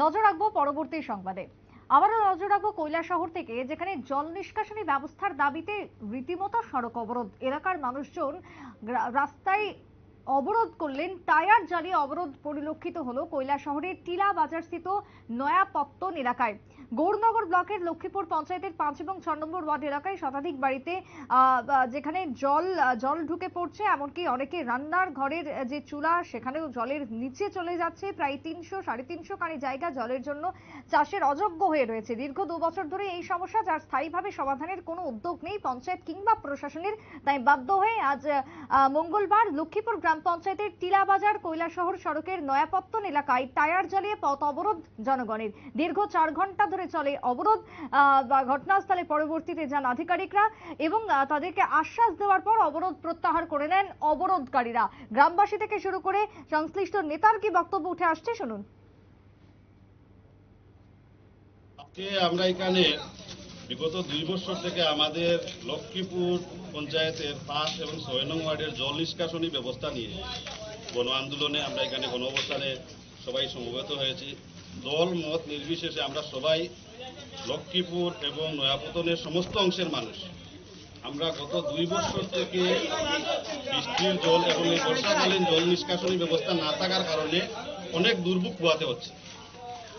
নজর রাখব পরবর্তী সংবাদে। আবারও নজর রাখব শহর থেকে, যেখানে জল নিষ্কাশনী ব্যবস্থার দাবিতে রীতিমতো সড়ক অবরোধ। এলাকার মানুষজন রাস্তায় অবরোধ করলেন, টায়ার জ্বালিয়ে অবরোধ পরিলক্ষিত হলো শহরের টিলা বাজারস্থিত নয়াপত্তন এলাকায়। গৌরনগর ব্লকের লক্ষ্মীপুর পঞ্চায়েতের পাঁচ এবং ছ নম্বর ওয়ার্ড এলাকায় শতাধিক বাড়িতে যেখানে জল জল ঢুকে পড়ছে, এমনকি অনেকে রান্নার ঘরের যে চুলা, সেখানেও জলের নিচে চলে যাচ্ছে। প্রায় তিনশো, সাড়ে তিনশো কানি জায়গা জলের জন্য চাষের অযোগ্য হয়ে রয়েছে। দীর্ঘ দু বছর ধরে এই সমস্যা, যার স্থায়ীভাবে সমাধানের কোনো উদ্যোগ নেই পঞ্চায়েত কিংবা প্রশাসনের। তাই বাধ্য হয়ে আজ মঙ্গলবার লক্ষ্মীপুর গ্রাম পঞ্চায়েতের টিলাবাজার কৈলাসহর সড়কের নয়াপত্তন এলাকায় টায়ার জ্বালিয়ে পথ অবরোধ জনগণের। দীর্ঘ চার ঘণ্টা ধরে চলে অবরোধ। ঘটনাস্থলে পরবর্তীতে যান আধিকারিকরা এবং তাদেরকে আশ্বাস দেওয়ার পর অবরোধ প্রত্যাহার করে নেন অবরোধকারীরা। গ্রামবাসী থেকে শুরু করে সংশ্লিষ্ট নেতার কি বক্তব্য উঠে আসছে শুনুন। আমরা এখানে বিগত দুই বছর থেকে আমাদের লক্ষ্মীপুর পঞ্চায়েতের পাঁচ এবং ছয় নং ওয়ার্ডের জল নিষ্কাশনী ব্যবস্থা নিয়ে গণ আন্দোলনে আমরা এখানে গণ অবস্থানে সবাই সমবেত হয়েছি। দল, মত নির্বিশেষে আমরা সবাই লক্ষ্মীপুর এবং নয়াপতনের সমস্ত অংশের মানুষ। আমরা গত দুই বছর থেকে বৃষ্টির জল এবং এই বর্ষাকালীন জল নিষ্কাশনী ব্যবস্থা না থাকার কারণে অনেক দুর্ভোগ পোহাতে হচ্ছে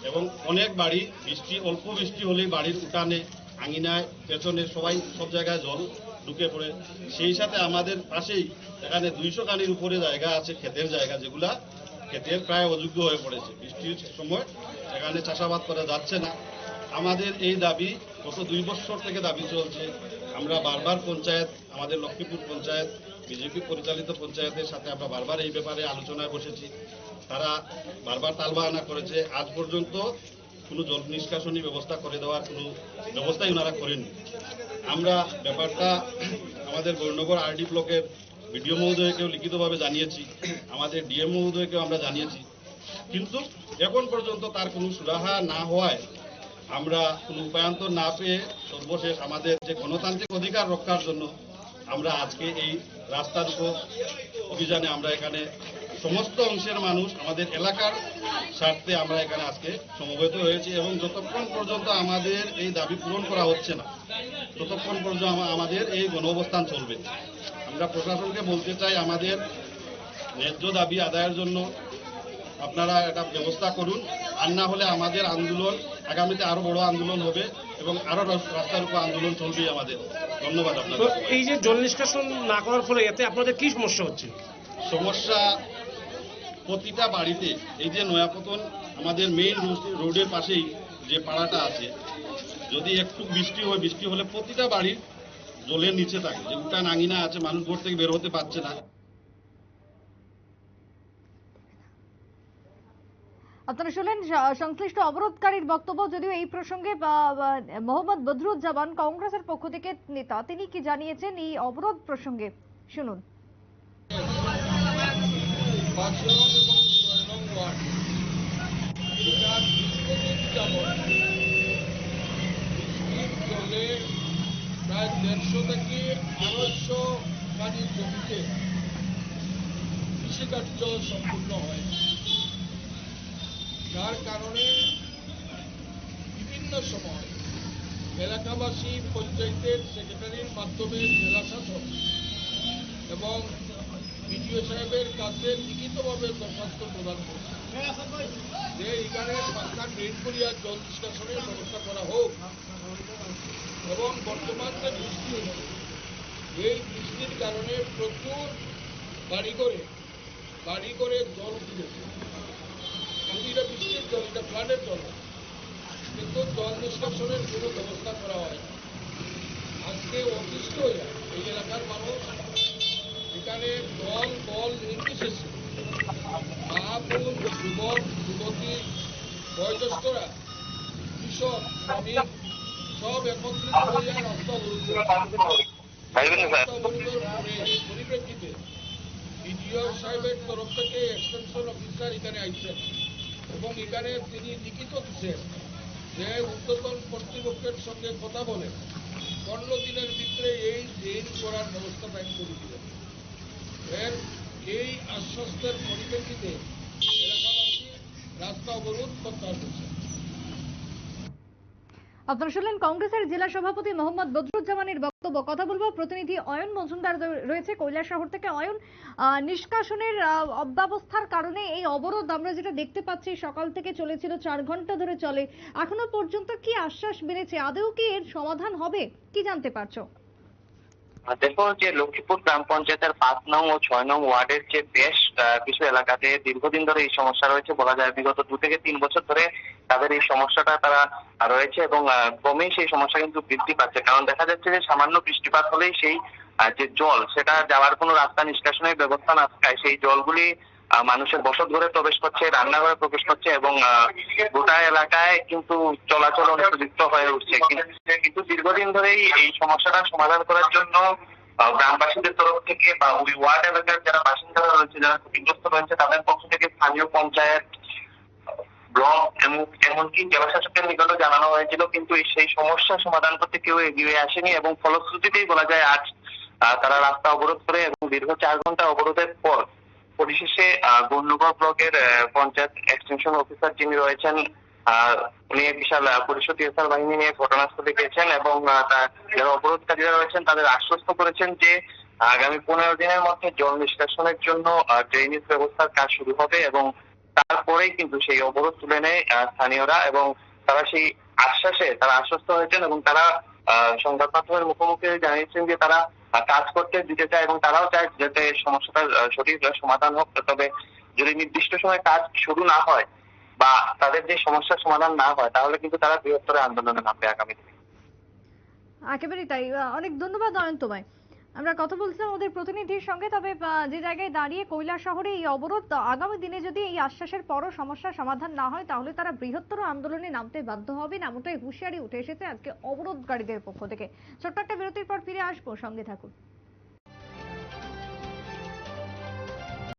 এবং অনেক বাড়ি বৃষ্টি, অল্প বৃষ্টি হলেই বাড়ির উঠানে আঙিনায় পেছনে সবাই সব জায়গায় জল ঢুকে পড়ে। সেই সাথে আমাদের পাশেই এখানে দুইশো কানির উপরে জায়গা আছে, ক্ষেতের জায়গা যেগুলা। ক্ষেতের প্রায় অযোগ্য হয়ে পড়েছে। বৃষ্টির সময় এখানে চাষাবাদ করা যাচ্ছে না। আমাদের এই দাবি গত দুই বছর থেকে দাবি চলছে। আমরা বারবার পঞ্চায়েত, আমাদের লক্ষ্মীপুর পঞ্চায়েত, বিজেপি পরিচালিত পঞ্চায়েতের সাথে আমরা বারবার এই ব্যাপারে আলোচনায় বসেছি। তারা বারবার তালবাহানা করেছে। আজ পর্যন্ত কোনো জল নিষ্কাশনী ব্যবস্থা করে দেওয়ার কোনো ব্যবস্থাই ওনারা করেননি। আমরা ব্যাপারটা আমাদের গৌরনগর আরডি ব্লকের বিডিও মহোদয়কেও লিখিতভাবে জানিয়েছি, আমাদের ডিএম মহোদয়কেও আমরা জানিয়েছি। কিন্তু এখন পর্যন্ত তার কোনো সুরাহা না হওয়ায় আমরা কোনো উপায়ন্তর না পেয়ে সর্বশেষ আমাদের যে গণতান্ত্রিক অধিকার রক্ষার জন্য আমরা আজকে এই রাস্তার উপর অভিযানে আমরা এখানে সমস্ত অংশের মানুষ আমাদের এলাকার স্বার্থে আমরা এখানে আজকে সমবেত হয়েছি এবং যতক্ষণ পর্যন্ত আমাদের এই দাবি পূরণ করা হচ্ছে না ততক্ষণ পর্যন্ত আমাদের এই গণ অবস্থান চলবে। আমরা প্রশাসনকে বলতে চাই আমাদের ন্যায্য দাবি আদায়ের জন্য আপনারা একটা ব্যবস্থা করুন আর না হলে আমাদের আন্দোলন আগামীতে আরও বড় আন্দোলন হবে এবং আরও রাস্তার উপর আন্দোলন চলবে আমাদের। ধন্যবাদ আপনাদের। এই যে জল নিষ্কাশন না করার ফলে এতে আপনাদের কি সমস্যা হচ্ছে? সমস্যা প্রতিটা বাড়িতে এই যে নয়াপতন আমাদের মেইন রোডের পাশেই যে পাড়াটা আছে, যদি একটু বৃষ্টি হয়, বৃষ্টি হলে প্রতিটা বাড়ির জলের নিচে থাকে। যে উঠান আঙিনা আছে, মানুষ ঘর থেকে বের হতে পারছে না। আপনারা শুনলেন সংশ্লিষ্ট অবরোধকারীর বক্তব্য যদিও এই প্রসঙ্গে মোহাম্মদ বদরুজ্জামান কংগ্রেসের পক্ষ থেকে নেতা, তিনি কি জানিয়েছেন এই অবরোধ প্রসঙ্গে? শুনুন। পাঁচ এবং ছয় জলে প্রায় দেড়শো থেকে আড়াইশো গাড়ি জমিতে কৃষিকার্য সম্পূর্ণ হয় যার কারণে বিভিন্ন সময় এলাকাবাসী পঞ্চায়েতের সেক্রেটারির মাধ্যমে জেলা শাসক এবং বিডিও সাহেবের কাছে লিখিতভাবে দরখাস্ত প্রদান করছে। যে এখানে পাক্কা ড্রেন করিয়া জল নিষ্কাশনের ব্যবস্থা করা হোক এবং বর্তমান যে বৃষ্টি হচ্ছে, এই বৃষ্টির কারণে প্রচুর বাড়ি করে বাড়ি করে জল উঠেছে প্রতিটা বৃষ্টির জল, এটা ফ্লাডের জল। কিন্তু জল নিষ্কাশনের কোনো ব্যবস্থা করা হয়। আজকে অতিষ্ঠ হয়ে এই এলাকার মানুষ এখানে দল বল নির্বিশেষে মা বোন যুবক যুবতী বয়োজ্যেষ্ঠরা কৃষক শ্রমিক সব একত্রিত হয়ে রাস্তা অবরোধ পরিপ্রেক্ষিতে বিডিও সাহেবের তরফ থেকে এক্সটেনশন অফিসার এখানে আইছেন এবং এখানে তিনি লিখিত দিচ্ছেন যে উদ্যতন কর্তৃপক্ষের সঙ্গে কথা বলে পনেরো দিনের ভিতরে এই ড্রেন করার ব্যবস্থা ব্যাংক করে দিলেন এর এই আশ্বস্তের পরিপ্রেক্ষিতে এলাকাবাসী রাস্তা অবরোধ প্রত্যাহার করছে আপনারা শুনলেন কংগ্রেসের জেলা সভাপতি মোহাম্মদ বদরুজ্জামানের বক্তব্য। কথা বলব প্রতিনিধি অয়ন মজুমদার রয়েছে কৈলাসহর থেকে। অয়ন নিষ্কাশনের অব্যবস্থার কারণে এই অবরোধ আমরা যেটা দেখতে পাচ্ছি, সকাল থেকে চলেছিল চার ঘণ্টা ধরে চলে। এখনও পর্যন্ত কি আশ্বাস বেড়েছে? আদৌ কি এর সমাধান হবে? কি জানতে পারছ? দেখো যে লক্ষ্মীপুর গ্রাম পঞ্চায়েতের পাঁচ নং ও ছয় নং ওয়ার্ডের যে বেশ কিছু এলাকাতে দীর্ঘদিন ধরে এই সমস্যা রয়েছে বলা যায়। বিগত দু থেকে তিন বছর ধরে তাদের এই সমস্যাটা তারা রয়েছে এবং ক্রমেই সেই সমস্যা কিন্তু বৃদ্ধি পাচ্ছে। কারণ দেখা যাচ্ছে যে সামান্য বৃষ্টিপাত হলেই সেই যে জল, সেটা যাওয়ার কোনো রাস্তা নিষ্কাশনের ব্যবস্থা না থাকায় সেই জলগুলি মানুষের বসত ঘরে প্রবেশ করছে, রান্নাঘরে প্রবেশ করছে এবং গোটা এলাকায় কিন্তু চলাচল অনুপযুক্ত হয়ে উঠছে। কিন্তু- দীর্ঘদিন ধরেই এই সমস্যাটা সমাধান করার জন্য গ্রামবাসীদের তরফ থেকে বা ওই ওয়ার্ড এলাকার যারা বাসিন্দারা রয়েছে, যারা ক্ষতিগ্রস্ত রয়েছে, তাদের পক্ষ থেকে স্থানীয় পঞ্চায়েত ব্লক এমন- এমনকি জেলা শাসকের নিকটও জানানো হয়েছিল, কিন্তু সেই সমস্যা সমাধান করতে কেউ এগিয়ে আসেনি এবং ফলশ্রুতিতেই বলা যায় আজ তারা রাস্তা অবরোধ করে এবং দীর্ঘ চার ঘণ্টা অবরোধের পর পরিশেষে গৌরনগর ব্লকের পঞ্চায়েত এক্সটেনশন অফিসার যিনি রয়েছেন উনি বিশাল পরিষদ এসআর বাহিনী নিয়ে ঘটনাস্থলে গেছেন এবং যারা অবরোধকারীরা রয়েছেন তাদের আশ্বস্ত করেছেন যে আগামী পনেরো দিনের মধ্যে জল নিষ্কাশনের জন্য ড্রেনেজ ব্যবস্থার কাজ শুরু হবে এবং তারপরেই কিন্তু সেই অবরোধ তুলে নেয় স্থানীয়রা এবং তারা সেই আশ্বাসে তারা আশ্বস্ত হয়েছেন এবং তারা সংবাদ মাধ্যমের মুখোমুখি জানিয়েছেন যে তারা কাজ করতে দিতে চায় এবং তারাও চায় যাতে সমস্যাটার সঠিক সমাধান হোক। তবে যদি নির্দিষ্ট সময় কাজ শুরু না হয় বা তাদের যে সমস্যার সমাধান না হয়, তাহলে কিন্তু তারা বৃহত্তর আন্দোলনে নামবে আগামী দিনে। একেবারেই তাই। অনেক ধন্যবাদ অনন্ত তোমায় আমরা কথা বলছিলাম ওদের প্রতিনিধির সঙ্গে, তবে যে জায়গায় দাঁড়িয়ে কৈলা শহরে এই অবরোধ আগামী দিনে যদি এই আশ্বাসের পরও সমস্যার সমাধান না হয়, তাহলে তারা বৃহত্তর আন্দোলনে নামতে বাধ্য হবেন এমনটাই হুঁশিয়ারি উঠে এসেছে আজকে অবরোধকারীদের পক্ষ থেকে। ছোট্ট একটা বিরতির পর ফিরে আসব, সঙ্গে থাকুন।